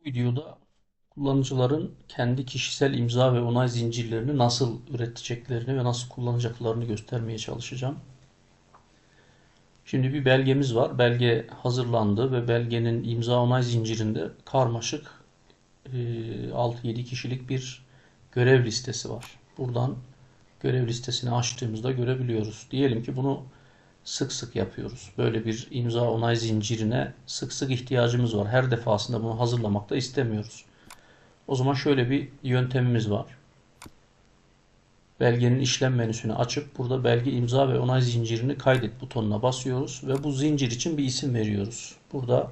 Bu videoda kullanıcıların kendi kişisel imza ve onay zincirlerini nasıl üreteceklerini ve nasıl kullanacaklarını göstermeye çalışacağım. Şimdi bir belgemiz var. Belge hazırlandı ve belgenin imza onay zincirinde karmaşık e, 6-7 kişilik bir görev listesi var. Buradan görev listesini açtığımızda görebiliyoruz. Diyelim ki bunu sık sık yapıyoruz. Böyle bir imza onay zincirine sık sık ihtiyacımız var. Her defasında bunu hazırlamak da istemiyoruz. O zaman şöyle bir yöntemimiz var. Belgenin işlem menüsünü açıp burada belge imza ve onay zincirini kaydet butonuna basıyoruz ve bu zincir için bir isim veriyoruz. Burada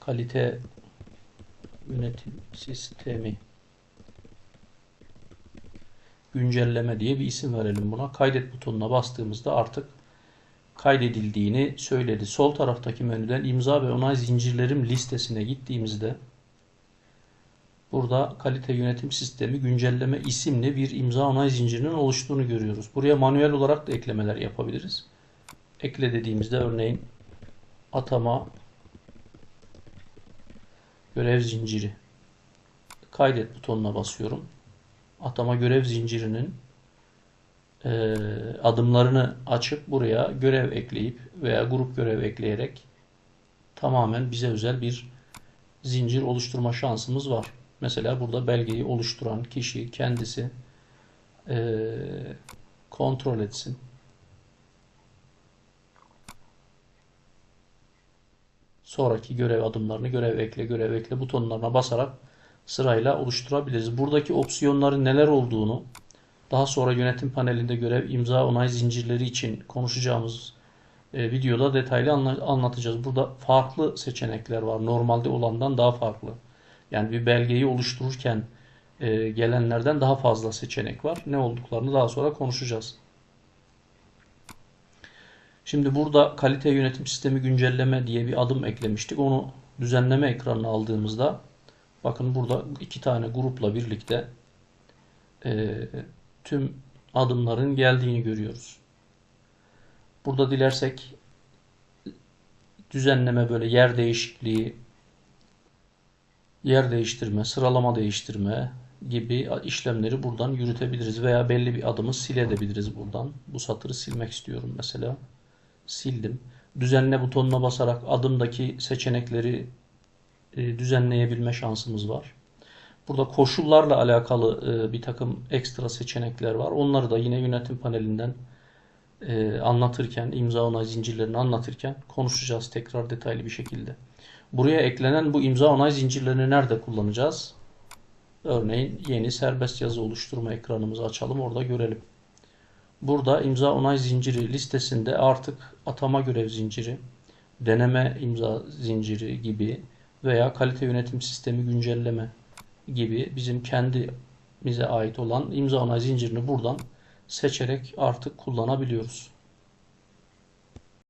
kalite yönetim sistemi güncelleme diye bir isim verelim buna. Kaydet butonuna bastığımızda artık kaydedildiğini söyledi. Sol taraftaki menüden imza ve onay zincirlerim listesine gittiğimizde burada kalite yönetim sistemi güncelleme isimli bir imza onay zincirinin oluştuğunu görüyoruz. Buraya manuel olarak da eklemeler yapabiliriz. Ekle dediğimizde örneğin atama görev zinciri kaydet butonuna basıyorum atama görev zincirinin e, adımlarını açıp buraya görev ekleyip veya grup görev ekleyerek tamamen bize özel bir zincir oluşturma şansımız var. Mesela burada belgeyi oluşturan kişi kendisi e, kontrol etsin. Sonraki görev adımlarını görev ekle, görev ekle butonlarına basarak sırayla oluşturabiliriz. Buradaki opsiyonların neler olduğunu daha sonra yönetim panelinde görev imza onay zincirleri için konuşacağımız e, videoda detaylı anlatacağız. Burada farklı seçenekler var. Normalde olandan daha farklı. Yani bir belgeyi oluştururken e, gelenlerden daha fazla seçenek var. Ne olduklarını daha sonra konuşacağız. Şimdi burada kalite yönetim sistemi güncelleme diye bir adım eklemiştik. Onu düzenleme ekranına aldığımızda Bakın burada iki tane grupla birlikte e, tüm adımların geldiğini görüyoruz. Burada dilersek düzenleme böyle yer değişikliği, yer değiştirme, sıralama değiştirme gibi işlemleri buradan yürütebiliriz veya belli bir adımı silebiliriz buradan. Bu satırı silmek istiyorum mesela. Sildim. Düzenle butonuna basarak adımdaki seçenekleri düzenleyebilme şansımız var. Burada koşullarla alakalı e, bir takım ekstra seçenekler var. Onları da yine yönetim panelinden e, anlatırken, imza onay zincirlerini anlatırken konuşacağız tekrar detaylı bir şekilde. Buraya eklenen bu imza onay zincirlerini nerede kullanacağız? Örneğin yeni serbest yazı oluşturma ekranımızı açalım orada görelim. Burada imza onay zinciri listesinde artık atama görev zinciri, deneme imza zinciri gibi veya kalite yönetim sistemi güncelleme gibi bizim kendimize ait olan imza onay zincirini buradan seçerek artık kullanabiliyoruz.